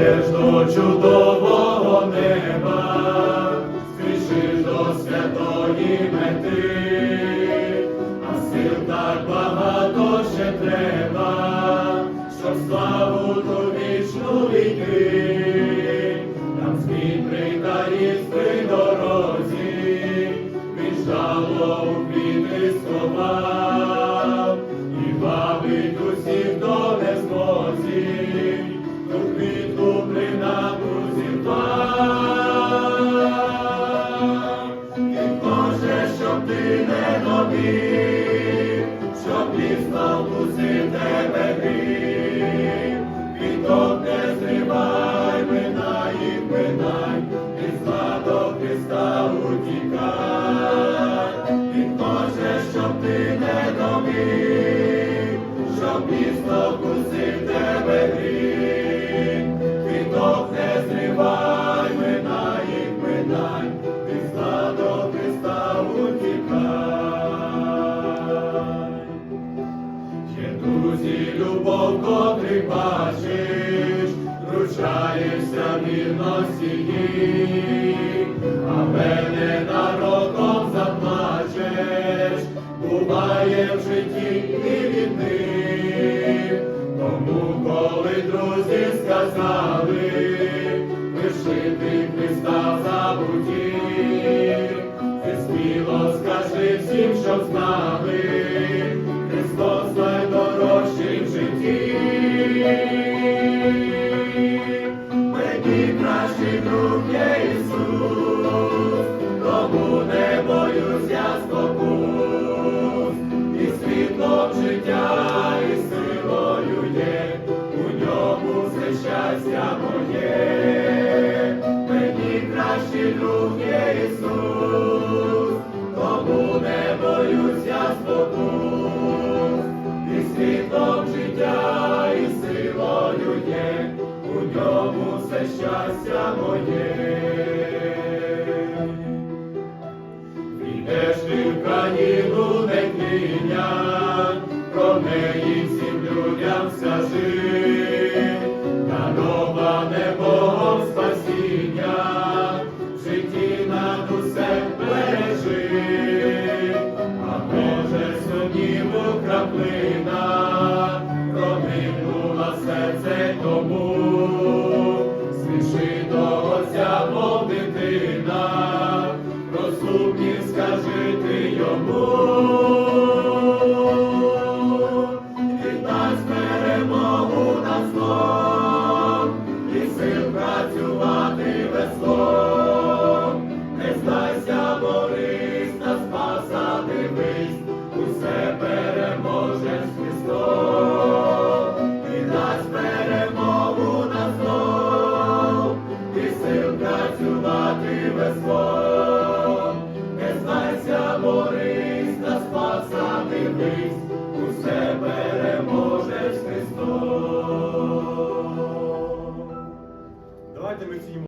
Йдеш до чудового неба, спішиш до святої мети, а сил так багато ще треба, щоб славу ту вічну війти, там змін при таїнстві дорозі, жало у квіти сховав, і бабить тебе гріх, Квіток не зривай, минай і минай, і зла до Христа утікай. І хоче, щоб ти не домів, щоб місто кусив тебе гріх, Є любов, котрий бачиш, вручаєшся вірності їй, але ненароком заплачеш, буває в житті і від них. Тому, коли друзі сказали, лишити Христа забуті, ти сміло скажи всім, щоб знали, щастя моє. Мені кращий друг є Ісус, тому не боюсь я спокус, і світлом життя, і силою є, у ньому все щастя моє. Прийдеш ти в країну нетління, про неї всім людям скажи, серце тому, спіши до Отця, мов дитина, розумні скажи ти йому, і дасть перемогу на злом, не знайся, борись та спаса дивись, усе переможе з Христом. Давайте ми цінимо